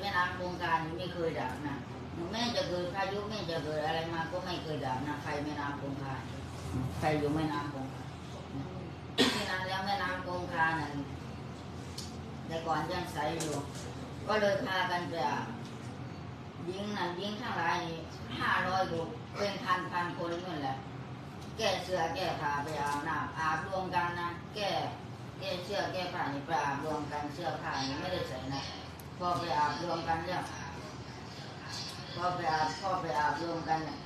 แม่น้ำคงคานี่ไม่เคยดับนะแม่จะเกิดพายุแม่จะเกิดอะไรมาก็ไม่เคยดับนะใครแม่น้ำคงคารใครอยู่แม่น้ำคงคารที่นั้นแล้วแม่น้ำคงคารนั่นแต่ก่อนยังใสอยู่ ก็เลยพากันไปอาบยิงนั่นยิงทั้งหลายนี่ห้าร้อยกว่าเป็นพันพันคนนั่นแหละ แก้เสื้อแก้ผ้าไปอาบน้ำอาบรวมกันนะแก้แก้เสื้อแก้ผ้านี่ไปอาบรวมกันเสื้อผ้านี่ไม่ได้ใส่นะ พ่อไปอาบรวมกันแล้วพอไปอาบพ่อไปอาบรวมกันเนี่ย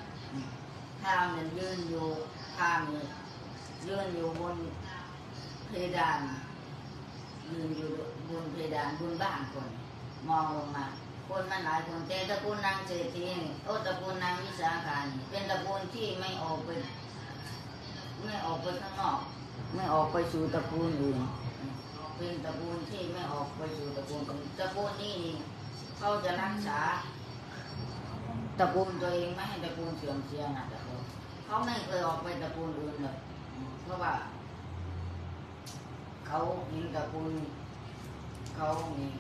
ข้ามเนี่ยยืนอยู่ข้ามนี่ยืนอยู่บนเพดานยืนอยู่บนเพดานบนบ้านคน มองลงมา คนมันหลายคนแต่ตระกูลนางเศรษฐีนโอ้ตระกูลนางวิสาขานี่เป็นตระกูลที่ไม่ออกไปไม่ออกไปข้างนอก ไม่ออกไปสู่ตระกูลอื่น เป็นตระกูลที่ไม่ออกไปสู่ตระกูลอื่นตระกูลนี้นี่เขาจะรักษาตระกูลตัวเองไม่ให้ตระกูลเสื่อมเสียนะตระกูลเขาไม่เคยออกไปตระกูลอื่นเลยอืมเพราะว่า เขาเห็นตระกูลเขานี่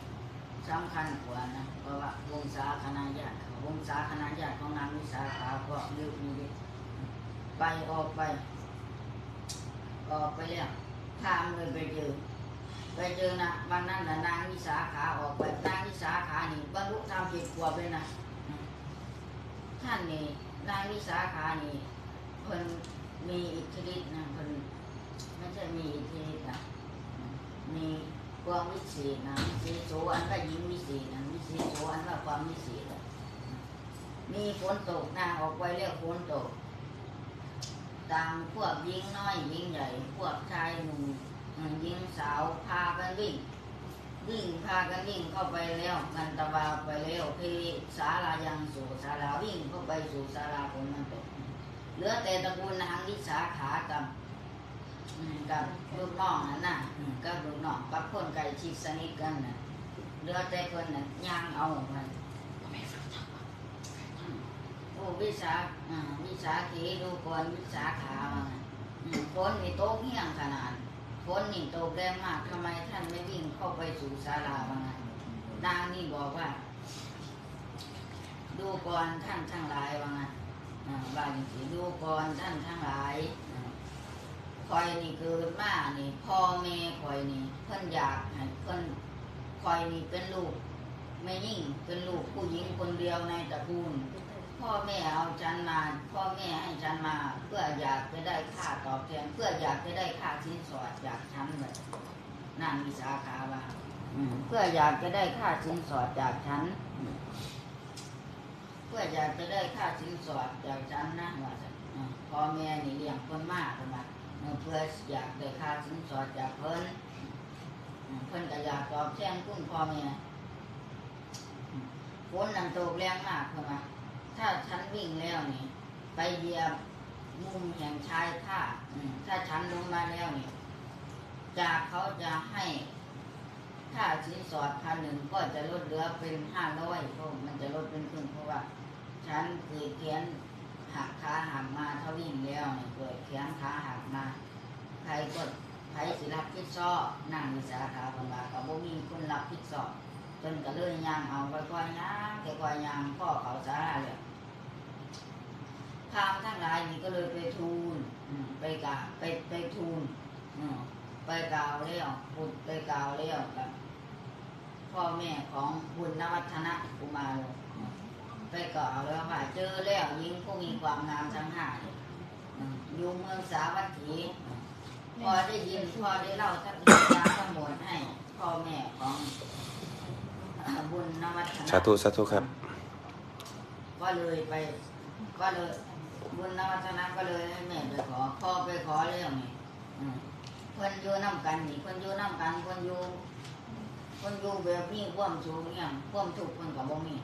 สำคัญกว่านะเพราะว่าวงศาคณะญาติเขาวงศาคณะญาติของนางวิสาขาก็เยอะมีเยอะไปออกไป ออกไปแล้วทามเลยไปเจอ ไปเจอนะวันนั้นนะนางวิสาขาออกไปนางวิสาขานี่บรรลุธรรมเจ็ดขวบเลยนะท่านนี่นางวิสาขานี่เพิ่นมีอิทธิฤทธิ์นะเพิ่นไม่ใช่มีอิทธิฤทธิ์นะมีความวิเศษนะวิเศษโสอันก็ยิงวิเศษนะวิเศษโสอันก็ความวิเศษอะมีฝนตกนางออกไปแล้วฝนตกตามพวกยิงน้อยยิงใหญ่พวกชายหนุ่ม อืมยิงสาวพากันวิ่ง วิ่งพากันวิ่งเข้าไปแล้วกันตะวาไปแล้วเพศาลายังสู่ศาลาวิ่งเข้าไปสู่ศาลาคนมันตกเหลือแต่ตระกูลนางวิสาขากับอืมกับลูกน้องนั่นน่ะกับลูกน้องกับคนไก่ชิดสนิทกันน่ะเหลือแต่คนน่ะย่างเอามันโอ้วิสาวิสาขีดูก่อนวิสาขาว่าไงอืมฝนนี่ตกเหี้ยงขนาด ฝนนี่ตกแรงมากทำไมท่านไม่วิ่งเข้าไปสู่ศาลาว่าไงนางนี่บอกว่า ดูก่อนท่านทั้งหลายว่าไงว่าอย่างนี้ดูก่อนท่านทั้งหลายคอยนี่เกิดมานี่พ่อแม่คอยนี่เพิ่นอยากให้เพิ่นคอยนี่เป็นลูกไม่ยิ่งเป็นลูกผู้หญิงคนเดียวในตระกูล พ่อแม่เอาฉันมาพ่อแม่ให้ฉันมา เพื่ออยากจะได้ค่าตอบแทนเพื่ออยากจะได้ค่าสินสอดจากฉันเลยนางวิสาขาว่าอืมเพื่ออยากจะได้ค่าสินสอดจากฉันอืมเพื่ออยากจะได้ค่าสินสอดจากฉันนะว่าซั่นอืมพ่อแม่นี่เลี้ยงคนมากคนมาเพื่ออยากได้ค่าสินสอดจากเพิ่นอืมเพิ่นก็อยากตอบแทนคุณพ่อแม่อืมฝนนั่นตกแรงมากคนมา ถ้าฉันวิ่งแล้วนี่ ไปเหยียบมุมแห่งชายท่าถ้าฉันลงมาแล้วนี่จากเขาจะให้ค่าสินสอดพันหนึ่งก็จะลดเหลือเป็นห้าร้อยเพราะมันจะลดเป็นครึ่งเพราะว่า ฉันเกิดเขียนหักขาหักมาถ้าวิ่งแล้วนี่เกิดเขียนขาหักมา ใครก็ใครสิรับผิดชอบนั่งวิสาขาคนว่าก็บ่มีคนรับผิดชอบจนก็เลยย่างเอาไปก่อยย่างแต่ก่อยย่างพ่อเขาสาราเลย พราหมณ์ทั้งหลายนี่ก็เลยไปทูลอืมไปกราบไปไปทูลอืมไปกล่าวแล้วพูดไปกล่าวแล้วกับพ่อแม่ของบุญนวัฒนะกุมารอืมไปกล่าวแล้วว่าเจอแล้วหญิงผู้มีความงามทั้งห้าเนี่ยอืมอยู่เมืองสาวัตถีพอได้ยินพอได้เล่าทั้งเรื่องราวทั้งหมดให้พ่อแม่ของอ่าบุญนวัฒนะสาธุสาธุครับ ก็เลยไปก็เลย บุญนวัฒนะก็เลยให้แม่ไปขอพ่อไปขอเรื่องนี้คนอยู่น้ำกันนี่คนอยู่น้ำกันคนอยู่คนอยู่แบบนี้ความสูงเนี่ยความทุกข์เพิ่นก็บ่มี่